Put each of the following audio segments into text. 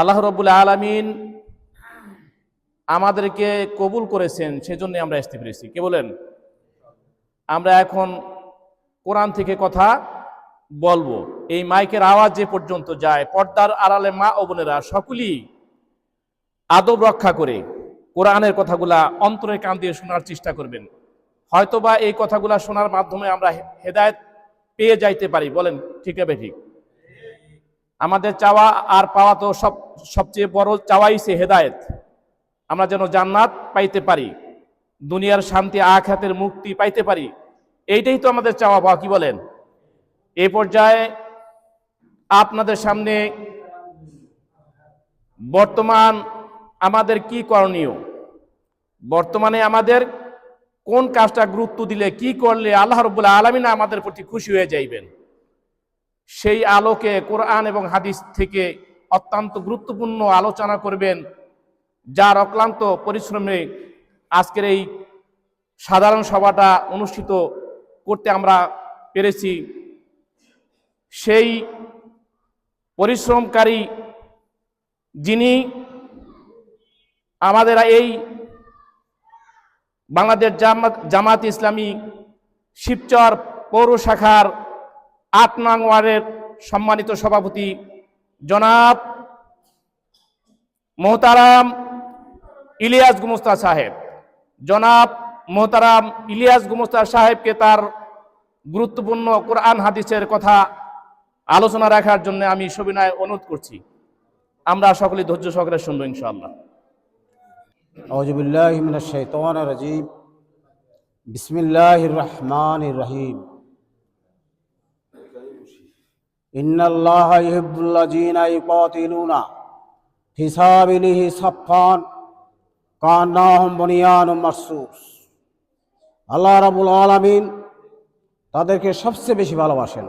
আল্লাহ রবুল আলমিন আমাদেরকে কবুল করেছেন সেজন্য আমরা আসতে পেরেছি। কে বলেন? আমরা এখন কোরআন থেকে কথা বলব। এই মাইকের আওয়াজ যে পর্যন্ত যায়, পর্দার আড়ালে মা ও বোনেরা সকলেই আদব রক্ষা করে কোরআনের কথাগুলা অন্তরের কান দিয়ে শোনার চেষ্টা করবেন। হয়তোবা এই কথাগুলা শোনার মাধ্যমে আমরা হেদায়েত পেয়ে যাইতে পারি। বলেন, ঠিক হবে ঠিক? আমাদের চাওয়া আর পাওয়া তো সব, সবচেয়ে বড় চাওয়াই সে হেদায়েত। আমরা যেন জান্নাত পাইতে পারি, দুনিয়ার শান্তি আখাতের মুক্তি পাইতে পারি। এইটাই তো আমাদের চাওয়া পাওয়া কি বলেন? এই পর্যায়ে আপনাদের সামনে বর্তমান আমাদের কি করণীয়? বর্তমানে আমাদের কোন কাজটা গুরুত্ব দিলে, কি করলে আল্লাহ রবুল্লা আলমিনা আমাদের প্রতি খুশি হয়ে যাইবেন? সেই আলোকে কোরআন এবং হাদিস থেকে অত্যন্ত গুরুত্বপূর্ণ আলোচনা করবেন যার অক্লান্ত পরিশ্রমে আজকের এই সাধারণ সভাটা অনুষ্ঠিত করতে আমরা পেরেছি। সেই পরিশ্রমকারী যিনি আমাদের এই বাংলাদেশ জামাত ইসলামী শিবচর পৌর শাখার আট নং ওয়ার্ডের সম্মানিত সভাপতি জনাব মোহতারাম ইলিয়াস গুমস্তা সাহেব। জনাব মোহতারাম ইলিয়াস গুমস্তা সাহেবকে তার গুরুত্বপূর্ণ কোরআন হাদিসের কথা আলোচনা রাখার জন্য আমি সবিনয় অনুরোধ করছি। আমরা সকলে ধৈর্য সহকারে শুনব ইনশাআল্লাহ। শাইতানির রাজীম। বিসমিল্লাহির রহমান রহিম। بسم الله الرحمن الرحيم إن الله يحب الذين يقاتلون في سبيله صفا كأنهم بنيان مرصوص আল্লাহ রাবুল আলমিন তাদেরকে সবচেয়ে বেশি ভালোবাসেন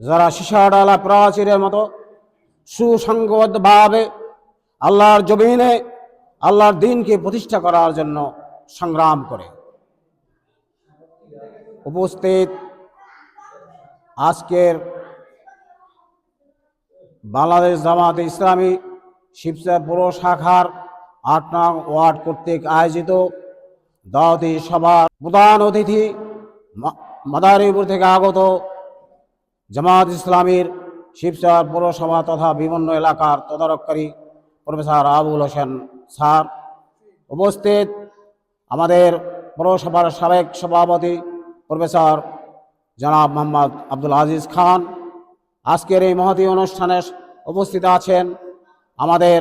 যারা সীসাডালা প্রাচীরের মতো সুসংগবদ্ধভাবে আল্লাহর জমিনে আল্লাহর দিনকে প্রতিষ্ঠা করার জন্য সংগ্রাম করে উপস্থিত আজকের বাংলাদেশ জামাত ইসলামী শিবচর পৌর শাখার আট নং ওয়ার্ড কর্তৃক আয়োজিত দাওয়াতি সভার প্রধান অতিথি মাদারীপুর থেকে আগত জামাত ইসলামীর শিবচর পৌরসভা তথা বিভিন্ন এলাকার তদারককারী প্রফেসর আবুল হোসেন স্যার। উপস্থিত আমাদের পৌরসভার সাবেক সভাপতি প্রফেসর জনাব মোহাম্মদ আব্দুল আজিজ খান। আজকের এই মহতী অনুষ্ঠানে উপস্থিত আছেন আমাদের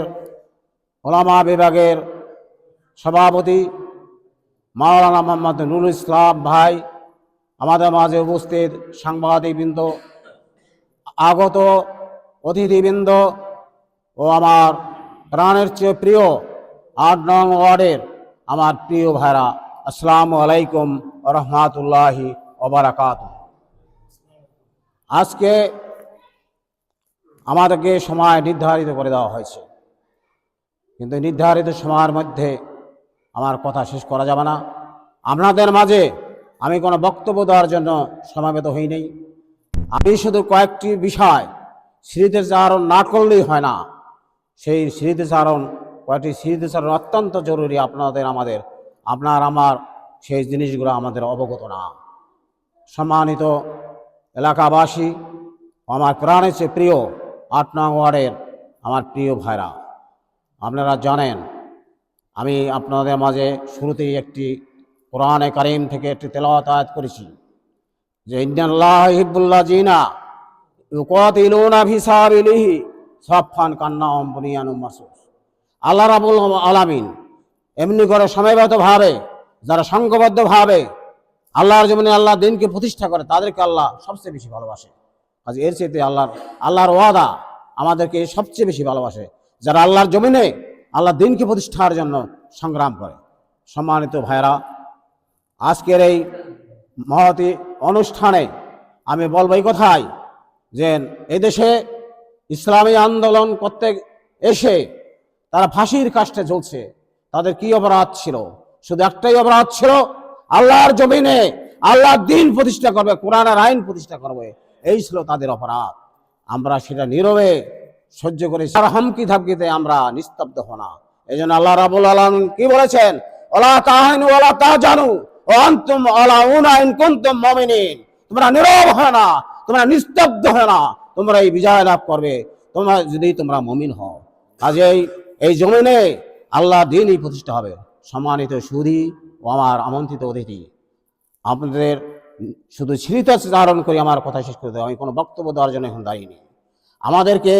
ওলামা বিভাগের সভাপতি মাওলানা মোহাম্মদ নুরুল ইসলাম ভাই, আমাদের মাঝে উপস্থিত সাংবাদিকবৃন্দ, আগত অতিথিবৃন্দ ও আমার প্রাণের চেয়ে প্রিয় আট নং ওয়ার্ডের আমার প্রিয় ভাইরা, আসসালামু আলাইকুম রহমাতুল্লাহি ওবরাকাত আজকে আমাদেরকে সময় নির্ধারিত করে দেওয়া হয়েছে। কিন্তু নির্ধারিত সময়ের মধ্যে আমার কথা শেষ করা যাবে না। আপনাদের মাঝে আমি কোনো বক্তব্য দেওয়ার জন্য সমাবেত হই আমি শুধু কয়েকটি বিষয় স্মৃতিচারণ না করলেই হয় না, সেই স্মৃতিচারণ, কয়েকটি স্মৃতিচারণ অত্যন্ত জরুরি আপনাদের, আমাদের, আপনার, আমার, সেই জিনিসগুলো আমাদের অবগত না। সম্মানিত এলাকাবাসী, আমার প্রাণের চেয়ে প্রিয় আট নং ওয়ার্ডের আমার প্রিয় ভাইরা, আপনারা জানেন, আমি আপনাদের মাঝে শুরুতেই একটি কোরআনে কারিম থেকে একটি তেলাওয়াত আয়াত করেছি, যে ইন্নাল্লাহ হিব্বুল্লাহ জিনা ইউকাতিলুনা ফি সাবিলিহি সাফফান কান্নাহুম বুনিয়ানুম মাসুস আল্লাহ রাব্বুল আলামিন এমনি করে সময়গতভাবে যারা সংঘবদ্ধভাবে আল্লাহর জমিনে আল্লাহ দিনকে প্রতিষ্ঠা করে, তাদেরকে আল্লাহ সবচেয়ে বেশি ভালোবাসে। আজ এর চেয়ে আল্লাহর আল্লাহর ওয়াদা আমাদেরকে সবচেয়ে বেশি ভালোবাসে। যারা আল্লাহর জমিনে আল্লাহ দিনকে প্রতিষ্ঠার জন্য সংগ্রাম করে। সম্মানিত ভাইরা আজকের এই মহতি অনুষ্ঠানে আমি বলব এই কথাই যে এদেশে ইসলামী আন্দোলন করতে এসে তারা ফাঁসির কাষ্টে চলছে। তাদের কি অপরাধ ছিল? শুধু একটাই অপরাধ ছিল, আল্লাহর জমিনে আল্লাহর দিন প্রতিষ্ঠা করবে, কোরআনের আইন প্রতিষ্ঠা করবে। এই ছিল তাদের অপরাধ। আমরা সেটা নীরবে সহ্য করে হামকি ধামকিতে আমরা নিস্তব্ধ না। এই জন্য আল্লাহ রাবুল আলম কি বলেছেন? ওলা তাহানু ওলা তা জানু ও আন্তুম ওলা উনাইন কুন্তুম মমিনিন। তোমরা নীরব হয় না, তোমরা নিস্তব্ধ হয় না, তোমরা এই বিজয় লাভ করবে। তোমরা যদি তোমরা মমিন হও, কাজেই এই জমিনে আল্লাহ দিনই প্রতিষ্ঠা হবে। সম্মানিত সুদী ও আমার আমন্ত্রিত অতিথি, আপনাদের শুধু স্মৃত ধারণ করে আমার কথা শেষ করে আমি কোনো বক্তব্য দেওয়ার জন্য এখন দাঁড়িয়ে আমাদেরকে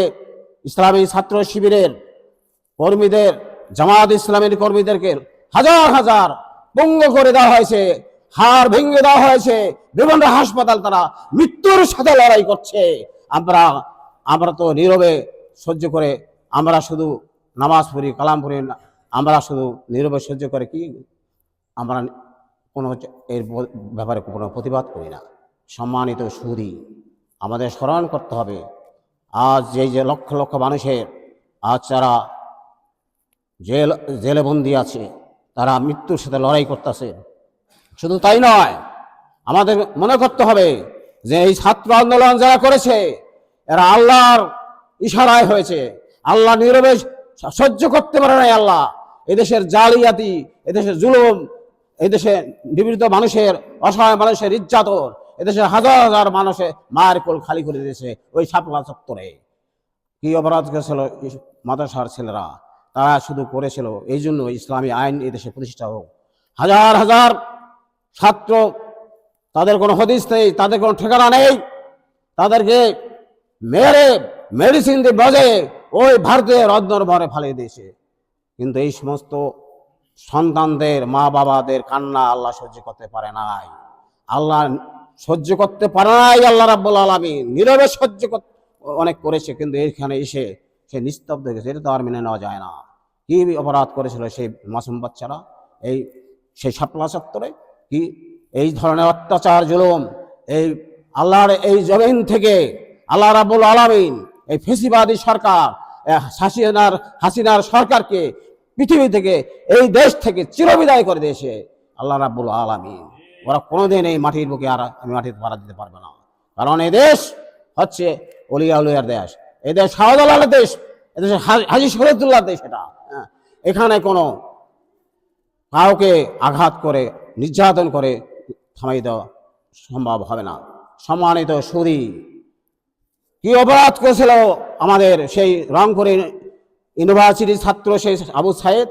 ইসলামী ছাত্র শিবিরের কর্মীদের, জামাত ইসলামের কর্মীদেরকে হাজার হাজার পঙ্গ করে দেওয়া হয়েছে, হাড় ভেঙে দেওয়া হয়েছে, বিভিন্ন হাসপাতাল তারা মৃত্যুর সাথে লড়াই করছে। আমরা আমরা তো নীরবে সহ্য করে, আমরা শুধু নামাজ পড়ি, কালাম পড়ি আমরা শুধু নীরবে সহ্য করে কি? আমরা কোনো এর ব্যাপারে কোনো প্রতিবাদ করি না। সম্মানিত সুদী, আমাদের স্মরণ করতে হবে, আজ যে যে লক্ষ লক্ষ মানুষের, আজ যারা জেল জেলে বন্দি আছে, তারা মৃত্যুর সাথে লড়াই করতেছে। শুধু তাই নয়, আমাদের মনে করতে হবে যে এই ছাত্র আন্দোলন যারা করেছে, এরা আল্লাহর ইশারায় হয়েছে। আল্লাহ নীরবে সহ্য করতে পারে নাই আল্লাহ। এদেশের জালিয়াতি, এদেশের জুলুম এদেশে নিবৃত মানুষের, অসহায় মানুষের ইজ্জাতর, এদেশে হাজার হাজার মানুষের মায়ের কোল খালি করে দিয়েছে ওই সাপলা চত্বরে। কি অপরাধ করেছিল এই মাদ্রাসার ছেলেরা? তারা শুধু করেছিল এই জন্য ইসলামী আইন এদেশে প্রতিষ্ঠা হোক। হাজার হাজার ছাত্র, তাদের কোনো হদিস নেই, তাদের কোনো ঠিকানা নেই। তাদেরকে মেরে, মেডিসিন দিয়ে বজে ওই ভারতের অদ্দর ভরে ফালিয়ে দিয়েছে। কিন্তু এই সমস্ত সন্তানদের মা বাবাদের কান্না আল্লাহ সহ্য করতে পারে নাই। আল্লাহ সহ্য করতে পারে নাই আল্লাহ রাব্বুল আলমী নীরবে সহ্য অনেক করেছে, কিন্তু এইখানে এসে সে নিস্তব্ধ হয়ে গেছে। এটা তো আর মেনে নেওয়া যায় না। কি অপরাধ করেছিল সেই মাসুম বাচ্চারা? এই সেই শাপলা চত্বরে? কি? এই ধরনের অত্যাচার, জুলুম, এই আল্লাহর এই জমিন থেকে আল্লাহ রাবুল আলমিন, এই ফেসিবাদী সরকার হাসিনার হাসিনার সরকারকে পৃথিবী থেকে, এই দেশ থেকে চিরবিদায় করে দিয়েছে আল্লাহ রাব্বুল আলমিন। ওরা কোনোদিন এই মাটির বুকে আর আমি মাটিতে ভাড়া দিতে পারবে না। কারণ এই দেশ হচ্ছে অলিয়া উলিয়ার দেশ। এই দেশ শাহজালালের দেশ এদেশে হাজি শরীয়তুল্লাহ দেশ এটা। হ্যাঁ। এখানে কোনো কাউকে আঘাত করে, নির্যাতন করে থামাই দেওয়া সম্ভব হবে না। সম্মানিত সুদী কি অপরাধ করেছিল আমাদের সেই রংপুরের ইউনিভার্সিটির ছাত্র সেই আবু সাহেদ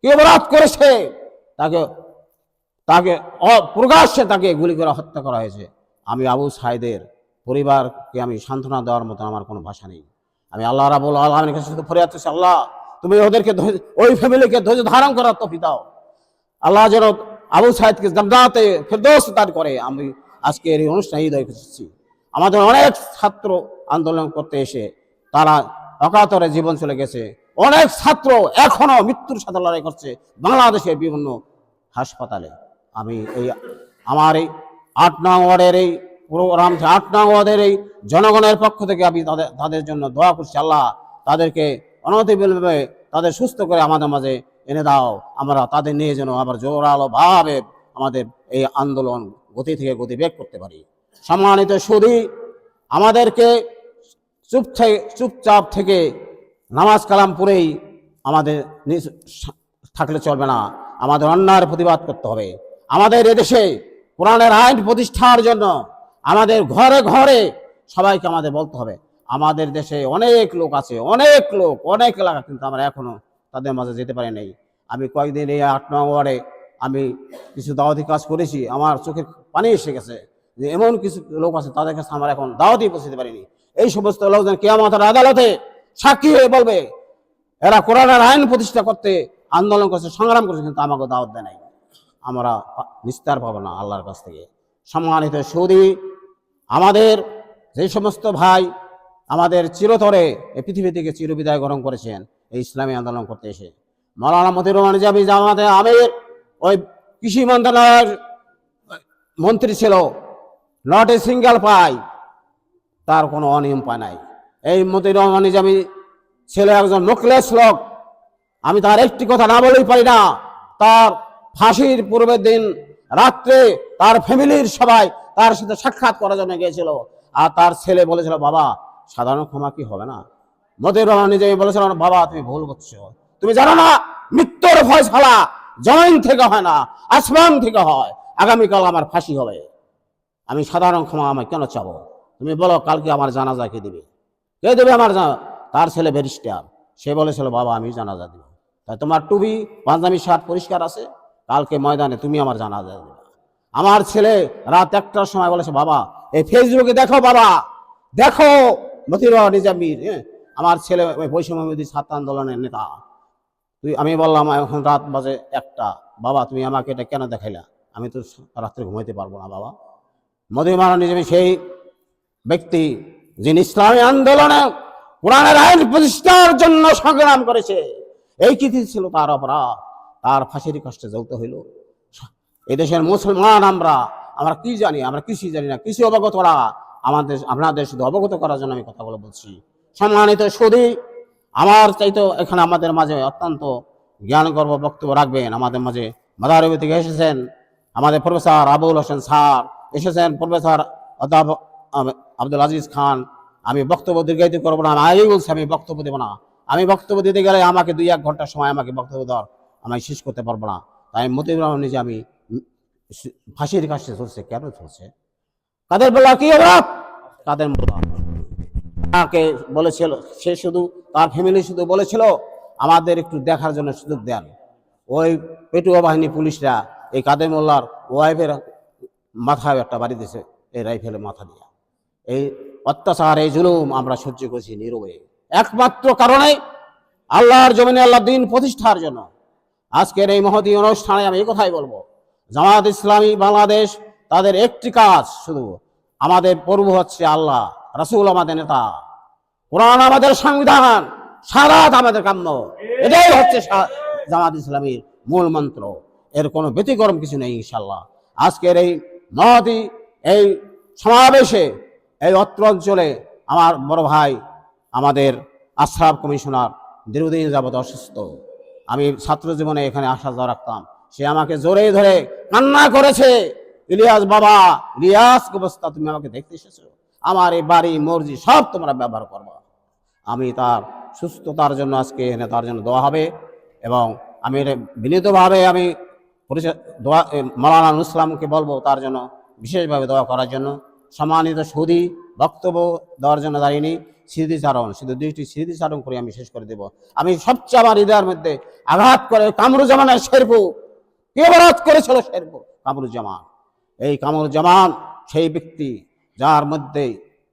কি অপরাধ করেছে? তাকে তাকে অপ্রকাশ্যে তাকে গুলি করে হত্যা করা হয়েছে। আমি আবু সাহেদের পরিবারকে আমি সান্ত্বনা দেওয়ার মতো আমার কোনো ভাষা নেই। আমি আল্লাহ রাবুল আলমের কাছে শুধু ফরিয়াদ করছি, আল্লাহ, তুমি ওদেরকে ওই ফ্যামিলিকে ধৈর্য ধারণ করার তফি দাও। আল্লাহ যেন আবু সাহেদকে জান্নাতে ফেরদৌস দান করে। আমি আজকে এই অনুষ্ঠানে হৃদয় খুঁজছি আমাদের অনেক ছাত্র আন্দোলন করতে এসে তারা অকাতরে জীবন চলে গেছে। অনেক ছাত্র এখনও মৃত্যুর সাথে লড়াই করছে বাংলাদেশের বিভিন্ন হাসপাতালে। আমি এই আমার এই আট নং ওয়ার্ডের এই প্রোগ্রাম আট নং ওয়ার্ডের এই জনগণের পক্ষ থেকে আমি তাদের তাদের জন্য দোয়া করছি, আল্লাহ তাদেরকে অনতিবিলম্বে তাদের সুস্থ করে আমাদের মাঝে এনে দাও। আমরা তাদের নিয়ে যেন আবার জোরালো ভাবে আমাদের এই আন্দোলন গতি থেকে গতি বেগ করতে পারি। সম্মানিত সুদী আমাদেরকে চুপ চুপচাপ থেকে নামাজ কালাম পড়েই আমাদের থাকলে চলবে না। আমাদের অন্যায়ের প্রতিবাদ করতে হবে। আমাদের এদেশে কোরআনের আইন প্রতিষ্ঠার জন্য আমাদের ঘরে ঘরে সবাইকে আমাদের বলতে হবে। আমাদের দেশে অনেক লোক আছে, অনেক লোক, অনেক এলাকা কিন্তু আমরা এখনও তাদের মাঝে যেতে পারি নাই। আমি কয়েকদিন এই আট নং ওয়ার্ডে আমি কিছু দাওয়াতি কাজ করেছি, আমার চোখের পানি এসে গেছে। যে এমন কিছু লোক আছে তাদের কাছে আমরা এখন দাওয়াতি পৌঁছতে পারিনি। এই সমস্ত লোকজন কেয়ামতের আদালতে সাক্ষী হয়ে বলবে, এরা কোরআনের আইন প্রতিষ্ঠা করতে আন্দোলন করছে, সংগ্রাম করছে, কিন্তু আমাকে দাওয়াত দেয় নাই। আমরা নিস্তার পাবো না আল্লাহর কাছ থেকে। সম্মানিত সৌদি, আমাদের যে সমস্ত ভাই আমাদের চিরতরে এই পৃথিবী থেকে চিরবিদায় গ্রহণ করেছেন, এই ইসলামী আন্দোলন করতে এসে। মৌলানা মতির রহমান জামি জামাতে আমির, ওই কৃষি মন্ত্রণালয়ের মন্ত্রী ছিল, নট এ সিঙ্গেল পাই। তার কোনো অনিয়ম পায় নাই। এই মতির রহমান আমি ছেলে একজন নোকলেস লোক, আমি তার একটি কথা না বলেই পারি না। তার ফাঁসির পূর্বের দিন রাত্রে তার ফ্যামিলির সবাই তার সাথে সাক্ষাৎ করার জন্য গিয়েছিল। আর তার ছেলে বলেছিল, বাবা, সাধারণ ক্ষমা কি হবে না? মতিউর রহমান নিজে বলেছিলেন বাবা, তুমি ভুল করছ তুমি জানো না, মৃত্যুর ফয়সালা জমিন থেকে হয় না, আসমান থেকে হয়। আগামীকাল আমার ফাঁসি হবে। আমি সাধারণ ক্ষমা আমায় কেন চাবো? তুমি বলো, কালকে আমার জানাজা কে দিবে? কে দেবে আমার তার ছেলে ব্যারিস্টার। সে বলেছিল বাবা, আমি জানাজা দিব। তাই তোমার টুবি পাঞ্জাবি, শার্ট পরিষ্কার আছে? কালকে ময়দানে তুমি আমার জানাজা দেবে। আমার ছেলে রাত একটার সময় বলেছে, বাবা, এই ফেসবুকে দেখো বাবা, দেখো রহমান নিজামির হ্যাঁ? আমার ছেলে বৈষম্যবিধি ছাত্র আন্দোলনের নেতা। তুই, আমি বললাম, এখন রাত বাজে একটা। বাবা, তুমি আমাকে এটা কেন দেখাইলা? আমি তো রাত্রে ঘুমাইতে পারব না, বাবা। রহমান নিজামি সেই ব্যক্তি যিনি ইসলামী আন্দোলনে কোরআনের আইন প্রতিষ্ঠার জন্য সংগ্রাম করেছে, এই কীর্তি ছিল তার অপরাধ। তার ফাঁসির কষ্টে যৌত হইল। এদেশের মুসলমান আমরা আমরা কি জানি, আমরা কৃষি জানি না কৃষি অবগত করা আমাদের আপনাদের শুধু অবগত করার জন্য আমি কথাগুলো বলছি। সম্মানিত সুদী আমার চাইতো এখানে আমাদের মাঝে অত্যন্ত জ্ঞান গর্ব বক্তব্য রাখবেন। আমাদের মাঝে মাদারবি থেকে এসেছেন আমাদের প্রফেসর আবুল হোসেন স্যার। এসেছেন প্রফেসর অধ্যাপক আব্দুল আজিজ খান, আমি বক্তব্য দীর্ঘায়িত করব না, আমি আগেই বলছি আমি বক্তব্য দেবো না। আমি বক্তব্য দিতে গেলে আমাকে দুই এক ঘণ্টার সময় আমাকে বক্তব্য দেওয়ার আমি শেষ করতে পারব না। তাই মতিউর রহমান নিজে আমি ফাঁসির কাছে চলছে, কেন চলছে? কাদের বলা কি অভাব কাদের তাকে বলেছিল, সে শুধু তার ফ্যামিলি শুধু বলেছিল, আমাদের একটু দেখার জন্য সুযোগ দেন। ওই পেটুয়া বাহিনী পুলিশরা, এই কাদের মোল্লার ওয়াইফের মাথায় একটা বাড়ি দিয়েছে, এই রাইফেলের মাথা দিয়ে। এই অত্যাচার এই জুলুম আমরা সহ্য করছি নীরবে। একমাত্র কারণে আল্লাহর জমিনে আল্লাহ দিন প্রতিষ্ঠার জন্য। আজকের এই মহতী অনুষ্ঠানে আমি এই কথাই বলব। জামাত ইসলামী বাংলাদেশ, তাদের একটি কাজ শুধু। আমাদের প্রভু হচ্ছে আল্লাহ, রাসূল আমাদের নেতা। কোরআন আমাদের সংবিধান সারাত আমাদের কাম্য। এটাই হচ্ছে জামাত ইসলামীর মূল মন্ত্র। এর কোনো ব্যতিক্রম কিছু নেই ইনশাল্লাহ আজকের এই মহতি এই সমাবেশে এই অত্র অঞ্চলে আমার বড় ভাই, আমাদের আশরাফ কমিশনার দীর্ঘদিন যাবত অসুস্থ। আমি ছাত্র জীবনে এখানে আসা যাওয়া রাখতাম। সে আমাকে জোরে ধরে কান্না করেছে, ইলিয়াস বাবা, ইলিয়াস অবস্থা তুমি আমাকে দেখতে এসেছ? আমার এই বাড়ি, মর্জি, সব তোমরা ব্যবহার করব। আমি তার সুস্থতার জন্য আজকে এনে তার জন্য দোয়া হবে এবং আমি বিনীতভাবে আমি দোয়া মৌলানা ইসলামকে বলব তার জন্য বিশেষভাবে দোয়া করার জন্য। সম্মানিত সুদী বক্তব্য দেওয়ার জন্য দাঁড়িয়ে স্মৃতিচারণ, শুধু দুইটি স্মৃতিচারণ করে আমি শেষ করে দেব। আমি সবচেয়ে আমার হৃদয়ের মধ্যে আঘাত করে কামরুজ্জামানের শেরপু কে অপরাধ করেছিল শেরপু কামরুজ্জামান। এই কামরুজ্জামান সেই ব্যক্তি যার মধ্যে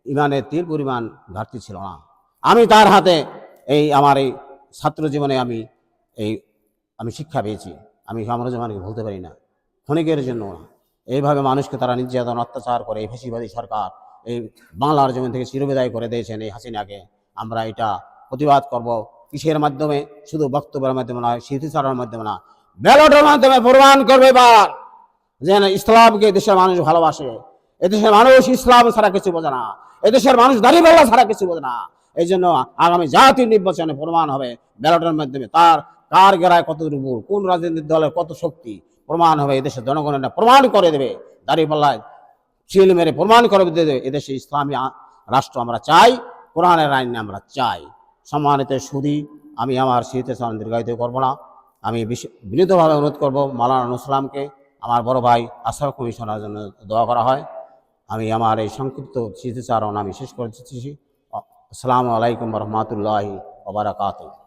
ইমানের তীর পরিমাণ ঘাটতি ছিল না। আমি তার হাতে এই আমার এই ছাত্র জীবনে আমি এই, আমি শিক্ষা পেয়েছি। আমি কামরুজ্জামানকে ভুলতে পারি না। ক্ষণিকের জন্য না। এইভাবে মানুষকে তারা নির্যাতন, অত্যাচার করে, এই ফেসিবাদী সরকার, এই বাংলার জমি থেকে চিরবিদায় করে দিয়েছেন এই হাসিনাকে। আমরা এটা প্রতিবাদ করব কিসের মাধ্যমে? শুধু বক্তব্যের মাধ্যমে নয়, স্মৃতিচারণের মাধ্যমে না। ব্যালটের মাধ্যমে প্রমাণ করবে এবার যেন ইসলামকে দেশের মানুষ ভালোবাসে। এদেশের মানুষ ইসলাম ছাড়া কিছু বোঝে না। এদেশের মানুষ দাঁড়িপাল্লা ছাড়া কিছু বোঝে না। এই জন্য আগামী জাতীয় নির্বাচনে প্রমাণ হবে ব্যালটের মাধ্যমে তার কার গেরায় কত দুর্বল কোন রাজনৈতিক দলের কত শক্তি। প্রমাণ হবে এদেশের জনগণের প্রমাণ করে দেবে। দাঁড়িপাল্লায় চিল মেরে প্রমাণ করে দেবে, এদেশে ইসলামী রাষ্ট্র আমরা চাই, কোরআনের আইন আমরা চাই। সম্মানিত সুদী, আমি আমার স্মৃতিচারণ দীর্ঘায়িত করব না। আমি বিনীতভাবে অনুরোধ করব মালানা ইসলামকে আমার বড় ভাই আশরাফ কমিশনার জন্য দোয়া করা হয়। আমি আমার এই সংক্ষিপ্ত স্মৃতিচারণ আমি শেষ করে দিচ্ছি। আসসালামু আলাইকুম রহমতুল্লাহি ওবরাকাতুহ